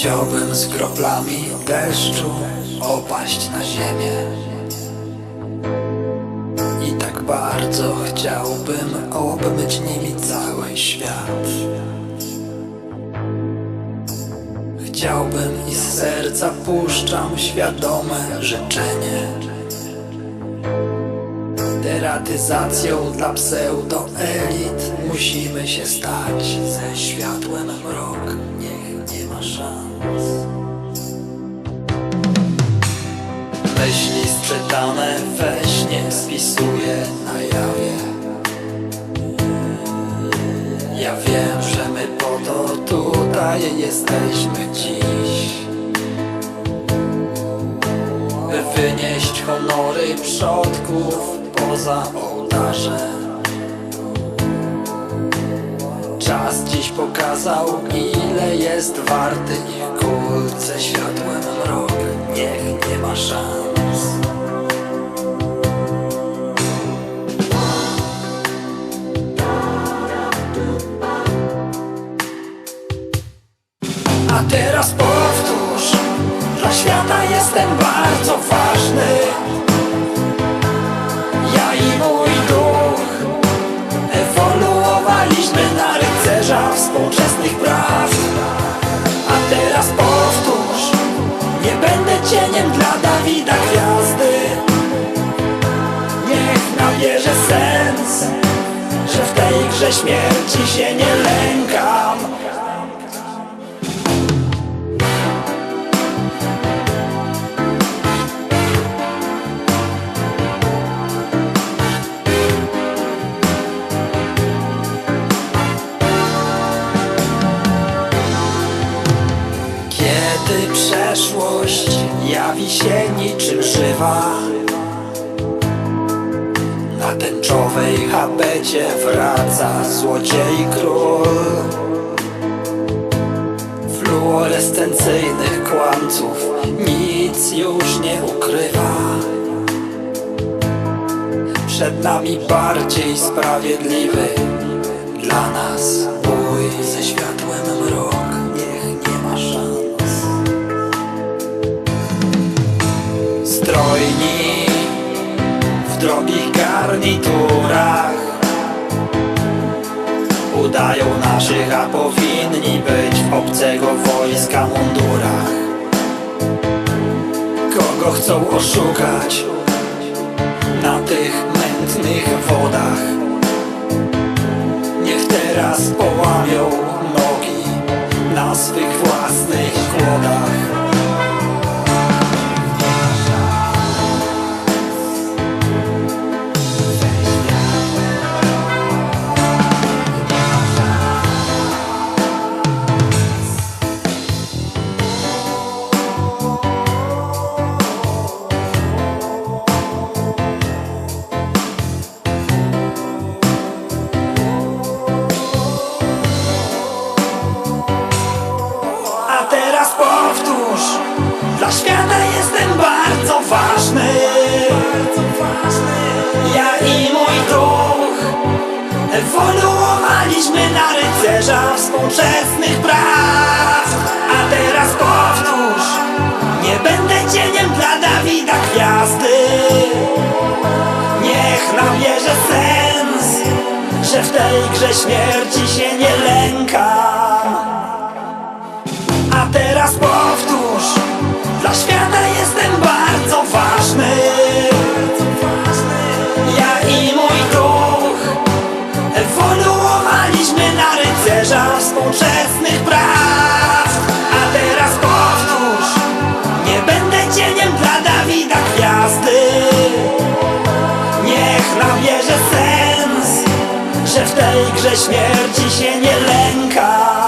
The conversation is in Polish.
Chciałbym z kroplami deszczu opaść na ziemię. I tak bardzo chciałbym obmyć nimi cały świat. Chciałbym i z serca puszczam świadome życzenie. Deratyzacją dla pseudoelit musimy się stać. Ze światłem mrok niech nie ma szans Myśli sprzedane we śnie spisuję na jawie Ja wiem, że my po to tutaj jesteśmy dziś. By wynieść honory przodków poza ołtarze Czas dziś pokazał ile jest warty. Ich kult Ze światłem mrok niech nie ma szans. A teraz powtórz Dla świata jestem bardzo ważny. Ja i mój duch Ewoluowaliśmy na współczesnych praw A teraz powtórz Nie będę cieniem dla Dawida Gwiazdy. Niech nabierze sens Że w tej grze śmierci się nie lękam Kiedy przeszłość jawi się niczym żywa. Na tęczowej habecie wraca złodziej król. Fluorescencyjnych kłamców nic już nie ukrywa. Przed nami bardziej sprawiedliwy Dla nas bój. Ze światłem mrok Niech nie ma szans W drogich garniturach. Udają naszych, a powinni być w obcego wojska mundurach. Kogo chcą oszukać na tych mętnych wodach? Niech teraz połamią nogi na swych własnych kłodach współczesnych praw. A teraz powtórz Nie będę cieniem dla Dawida Gwiazdy. Niech nabierze sens Że w tej grze śmierci się nie lękam a teraz powtórz że w tej grze śmierci się nie lęka.